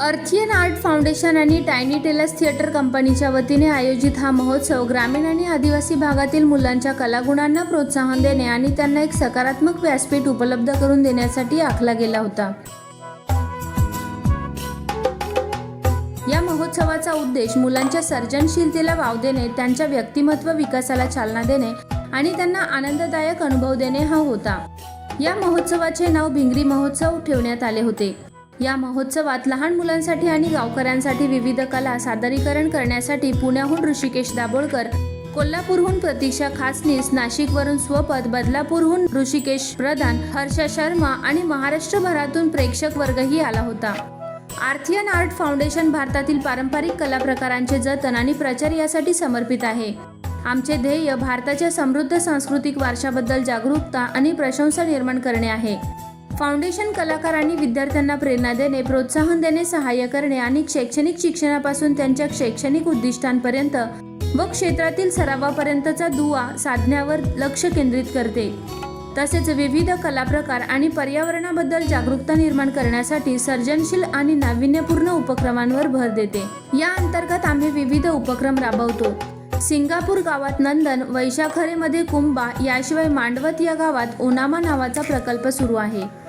अर्थियन art foundation आणि tiny Taylor's theatre कंपनीच्या वतीने आयोजित हा महोत्सव ग्रामीण आणि आदिवासी भागातील मुलांच्या कलागुणांना प्रोत्साहन देणे आणि त्यांना एक सकारात्मक व्यासपीठ उपलब्ध करून देण्यासाठी आखला गेला होता. या महोत्सवाचा उद्देश मुलांच्या सर्जनशीलतेला वाव देणे त्यांच्या व्यक्तिमत्व विकासाला चालना देणे आणि त्यांना आनंददायक अनुभव देणे हा होता. या महोत्सवाचे नाव भिंगरी महोत्सव ठेवण्यात आले होते. या महोत्सवात लहान मुलांसाठी आणि गावकऱ्यांसाठी विविध कला सादरीकरण करण्यासाठी पुण्याहून ऋषिकेश दाभोळकर कोल्हापूरहून प्रतीक्षा खासनीस नाशिकवरून स्वपद बदलापूरहून ऋषिकेश प्रधान हर्षा शर्मा आणि महाराष्ट्रभरातून प्रेक्षक वर्गही आला होता. आर्थियन आर्ट फाउंडेशन भारतातील पारंपरिक कला प्रकारांचे जतन आणि प्रचार यासाठी समर्पित आहे. आमचे ध्येय भारताच्या समृद्ध सांस्कृतिक वारशाबद्दल जागरूकता आणि प्रशंसा निर्माण करणे आहे. फाउंडेशन कलाकार आणि विद्यार्थ्यांना प्रेरणा देणे प्रोत्साहन देणे सहाय्य करणे आणि शैक्षणिक शिक्षणापासून त्यांच्या शैक्षणिक उद्दिष्टांपर्यंत व क्षेत्रातील सरावापर्यंतचा दुवा साधण्यावर लक्ष केंद्रित करते. तसेच विविध कलाप्रकार आणि पर्यावरणाबद्दल जागरूकता निर्माण करण्यासाठी सर्जनशील आणि नाविन्यपूर्ण उपक्रमांवर भर देते. या अंतर्गत आम्ही विविध उपक्रम राबवतो. सिंगापूर गावात नंदन वैशाखरेमध्ये कुंभा याशिवाय मांडवत या गावात ओनामा नावाचा प्रकल्प सुरू आहे.